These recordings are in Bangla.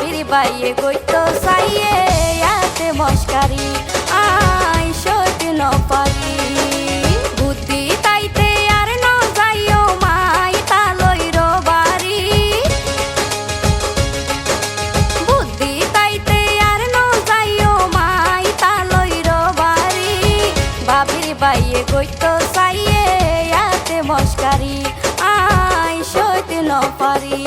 বাবির বাইয়ে গইত সাইয়ে আতে মস্কারি আই সইতে ন পারি। বুদ্ধি তাইতে আর ন যাইও মাই তালই রবারি। বুদ্ধি তাইতে আর ন যাইও মাই তালই রবারি। বাবির বাইয়ে গইত সাইয়ে আতে মস্কারি আই সইতে ন পারি।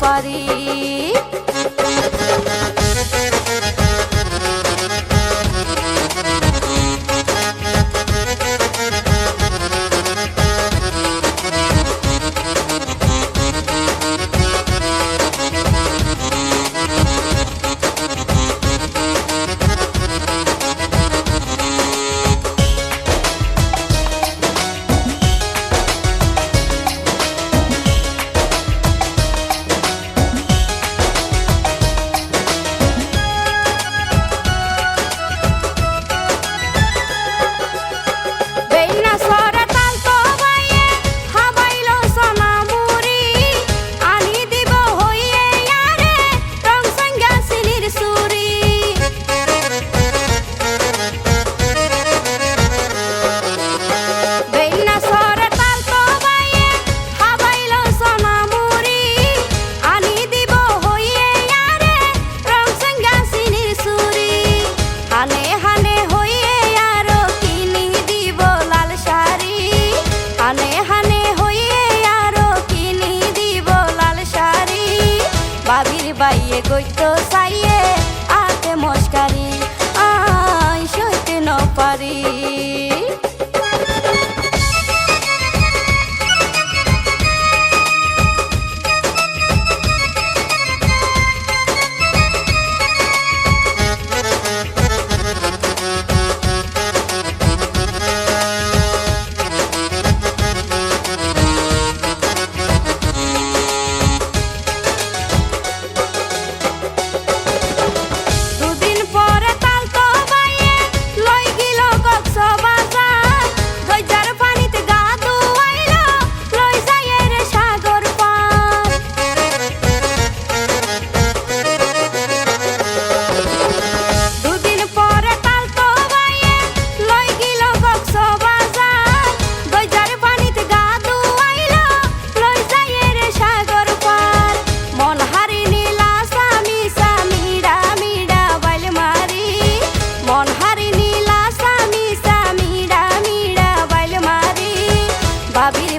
ફરી gửi tơ xa.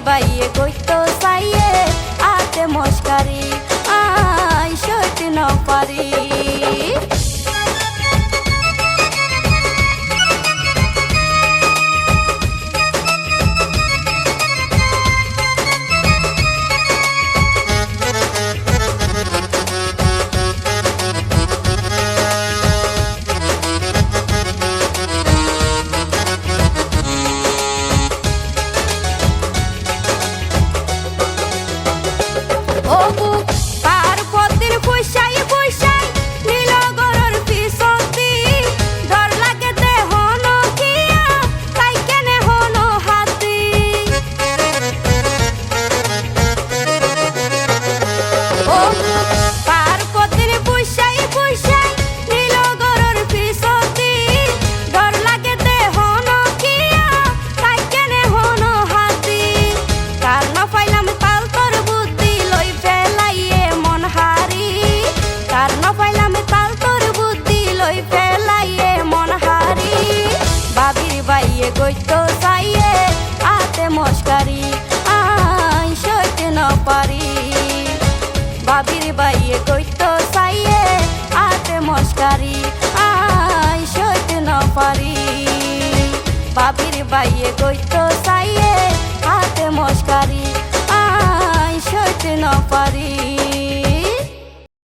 Bahia, Goiás. goito saie ate moscari ai shoite no pari বাবির বাইয়ে কইত সাইয়ে, আতে মস্কারি, আই সইতে না পারি। বাবির বাইয়ে কইত সাইয়ে, আতে মস্কারি, আই সইতে না পারি।